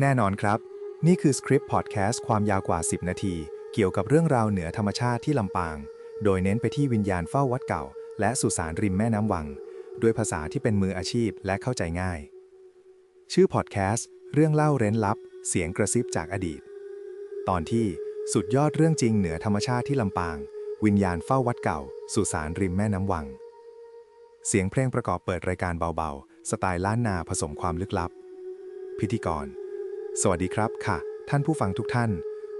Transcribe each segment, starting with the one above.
แน่นอนครับ นี่คือสคริปต์พอดแคสต์ความยาวกว่า 10 นาที เกี่ยวกับเรื่องราวเหนือธรรมชาติที่ลำปาง โดยเน้นไปที่วิญญาณเฝ้าวัดเก่า และสุสานริมแม่น้ำวัง ด้วยภาษาที่เป็นมืออาชีพและเข้าใจง่าย ชื่อพอดแคสต์เรื่องเล่าเร้นลับ เสียงกระซิบจากอดีต ตอนที่สุดยอดเรื่องจริงเหนือธรรมชาติที่ลำปาง วิญญาณเฝ้าวัดเก่า สุสานริมแม่น้ำวัง เสียงเพลงประกอบเปิดรายการเบาๆ สไตล์ล้านนาผสมความลึกลับ พิธีกร สวัสดีครับค่ะ ท่านผู้ฟังทุกท่าน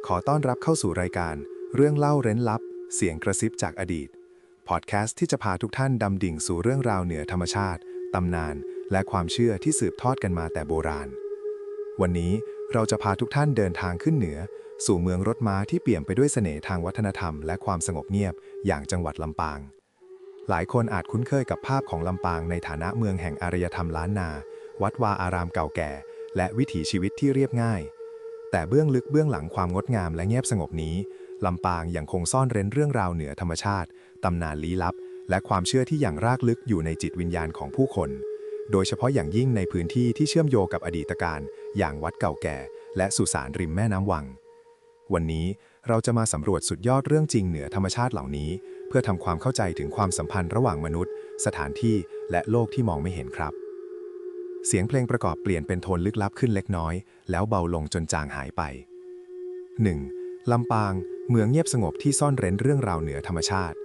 ขอต้อนรับเข้าสู่รายการ เรื่องเล่าเร้นลับ เสียงกระซิบจากอดีตพอดแคสต์ที่จะพาทุกท่านดำดิ่งสู่เรื่องราวเหนือธรรมชาติ ตำนาน และความเชื่อที่สืบทอดกันมาแต่โบราณ วันนี้เราจะพาทุกท่านเดินทางขึ้นเหนือ สู่เมืองรถม้าที่เปี่ยมไปด้วยเสน่ห์ทางวัฒนธรรม และความสงบเงียบอย่างจังหวัดลำปาง หลายคนอาจคุ้นเคยกับภาพของลำปางในฐานะเมืองแห่งอารยธรรมล้านนา วัดวาอารามเก่าแก่ และวิถีชีวิตที่เรียบง่าย แต่เบื้องลึกเบื้องหลังความงดงามและเงียบสงบนี้ลำปางยังคงซ่อนเร้นเรื่องราวเหนือธรรมชาติ ตำนานลี้ลับ และความเชื่อที่อย่างรากลึกอยู่ในจิตวิญญาณของผู้คน โดยเฉพาะอย่างยิ่งในพื้นที่ที่เชื่อมโยงกับอดีตการ อย่างวัดเก่าแก่ และสุสานริมแม่น้ำวัง วันนี้เราจะมาสำรวจสุดยอดเรื่องจริงเหนือธรรมชาติเหล่านี้ เพื่อทำความเข้าใจถึงความสัมพันธ์ระหว่างมนุษย์ สถานที่และโลกที่มองไม่เห็นครับ เสียงเพลงประกอบเปลี่ยนเป็นโทนลึกลับขึ้นเล็กน้อย แล้วเบาลงจนจางหายไป 1. ลำปาง เมืองเงียบสงบที่ซ่อนเร้นเรื่องราวเหนือธรรมชาติ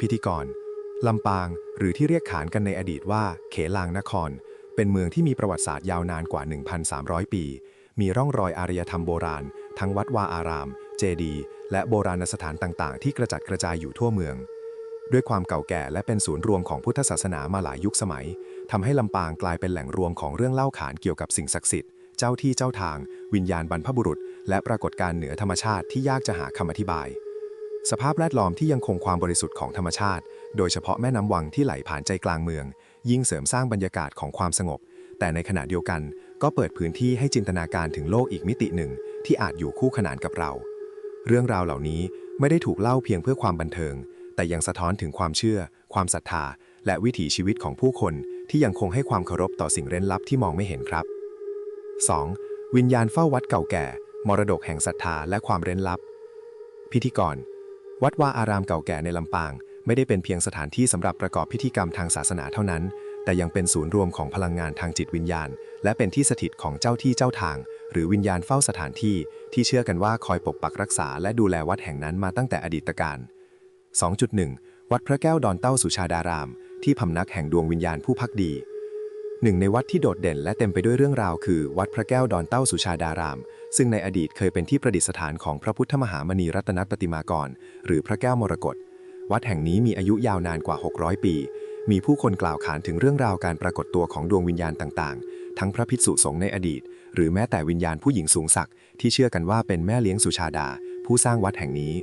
พิธีกร ลำปาง หรือที่เรียกขานกันในอดีตว่า เขลางนคร เป็นเมืองที่มีประวัติศาสตร์ยาวนานกว่า 1,300 ปี มีร่องรอยอารยธรรมโบราณ ทั้งวัดวาอาราม เจดีย์และโบราณสถานต่าง ๆ ที่กระจัดกระจายอยู่ทั่วเมือง ด้วยความเก่าแก่และเป็นศูนย์รวมของพุทธศาสนามาหลายยุคสมัยทำให้ลำปางกลายเป็นแหล่งรวมของเรื่องเล่าขานเกี่ยวกับสิ่งศักดิ์สิทธิ์ เจ้าที่เจ้าทาง วิญญาณบรรพบุรุษ และปรากฏการณ์เหนือธรรมชาติที่ยากจะหาคำอธิบาย สภาพแวดล้อมที่ยังคงความบริสุทธิ์ของธรรมชาติ โดยเฉพาะแม่น้ำวังที่ไหลผ่านใจกลางเมือง ยิ่งเสริมสร้างบรรยากาศของความสงบ แต่ในขณะเดียวกัน ก็เปิดพื้นที่ให้จินตนาการถึงโลกอีกมิติหนึ่ง ที่อาจอยู่คู่ขนานกับเรา เรื่องราวเหล่านี้ไม่ได้ถูกเล่าเพียงเพื่อความบันเทิง แต่ยังสะท้อนถึงความเชื่อ ความศรัทธา และวิถีชีวิตของผู้คนที่ยังคงให้ความเคารพต่อสิ่งเร้นลับที่มองไม่เห็นครับ 2. วิญญาณเฝ้าวัดเก่าแก่ มรดกแห่งศรัทธาและความเร้นลับ พิธีกร วัดวาอารามเก่าแก่ในลำปาง ไม่ได้เป็นเพียงสถานที่สำหรับประกอบพิธีกรรมทางศาสนาเท่านั้น แต่ยังเป็นศูนย์รวมของพลังงานทางจิตวิญญาณ และเป็นที่สถิตของเจ้าที่เจ้าทาง หรือวิญญาณเฝ้าสถานที่ ที่เชื่อกันว่าคอยปกปักรักษา และดูแลวัดแห่งนั้นมาตั้งแต่อดีตการ 2.1 วัดพระแก้วดอนเต้าสุชาดาราม ที่พำนักแห่งดวงวิญญาณผู้พักดี หนึ่งในวัดที่โดดเด่นและเต็มไปด้วยเรื่องราวคือ วัดพระแก้วดอนเต้าสุชาดาราม ซึ่งในอดีตเคยเป็นที่ประดิษฐานของพระพุทธมหามณีรัตนปฏิมากร หรือพระแก้วมรกต วัดแห่งนี้มีอายุยาวนานกว่า 600 ปี มีผู้คนกล่าวขานถึงเรื่องราวการปรากฏตัวของดวงวิญญาณต่างๆ ทั้งพระภิกษุสงฆ์ในอดีต หรือแม้แต่วิญญาณผู้หญิงสูงศักดิ์ที่เชื่อกันว่าเป็นแม่เลี้ยงสุชาดา ผู้สร้างวัดแห่งนี้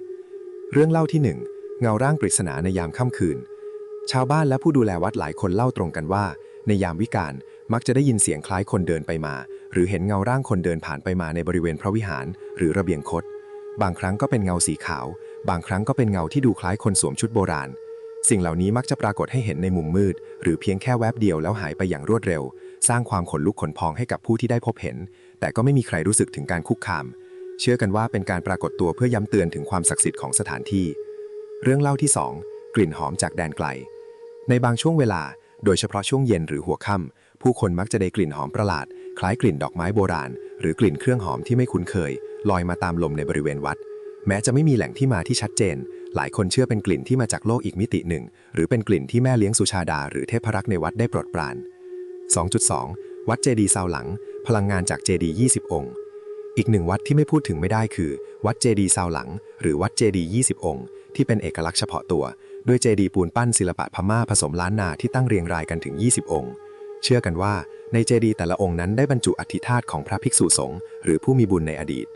เรื่องเล่าที่หนึ่ง เงาร่างปริศนาในยามค่ำคืน ชาวบ้านและผู้ดูแลวัดหลายคนเล่าตรงกันว่า ในยามวิกาลมักจะได้ยินเสียงคล้ายคนเดินไปมา หรือเห็นเงาร่างคนเดินผ่านไปมาในบริเวณพระวิหาร หรือระเบียงคดบางครั้งก็เป็นเงาสีขาว บางครั้งก็เป็นเงาที่ดูคล้ายคนสวมชุดโบราณ สิ่งเหล่านี้มักจะปรากฏให้เห็นในมุมมืด หรือเพียงแค่แวบเดียวแล้วหายไปอย่างรวดเร็ว สร้างความขนลุกขนพองให้กับผู้ที่ได้พบเห็น แต่ก็ไม่มีใครรู้สึกถึงการคุกคาม เชื่อกันว่าเป็นการปรากฏตัวเพื่อย้ำเตือนถึงความศักดิ์สิทธิ์ของสถานที่ เรื่องเล่าที่ 2 กลิ่นหอมจากแดนไกล ในบางช่วงเวลา โดยเฉพาะช่วงเย็นหรือหัวค่ำผู้คนมักจะได้กลิ่นหอมประหลาด คล้ายกลิ่นดอกไม้โบราณ หรือกลิ่นเครื่องหอมที่ไม่คุ้นเคย ลอยมาตามลมในบริเวณวัด แม้จะไม่มีแหล่งที่มาที่ชัดเจน หลายคนเชื่อเป็นกลิ่นที่มาจากโลกอีกมิติหนึ่ง หรือเป็นกลิ่นที่แม่เลี้ยงสุชาดา หรือเทพรักษ์ในวัดได้โปรดปราน 2.2 วัดเจดีซาวหลัง พลังงานจากเจดีย์20 องค์ อีกหนึ่งวัดที่ไม่พูดถึงไม่ได้คือ วัดเจดีซาวหลัง หรือวัดเจดีย์20 องค์ ที่เป็นเอกลักษณ์เฉพาะตัว ด้วยเจดีย์ปูนปั้นศิลปะพม่าผสมล้านนาที่ตั้งเรียงรายกันถึง 20 องค์ เชื่อกันว่าในเจดีย์แต่ละองค์นั้นได้บรรจุอธิธาตของพระภิกษุสงฆ์หรือผู้มีบุญในอดีต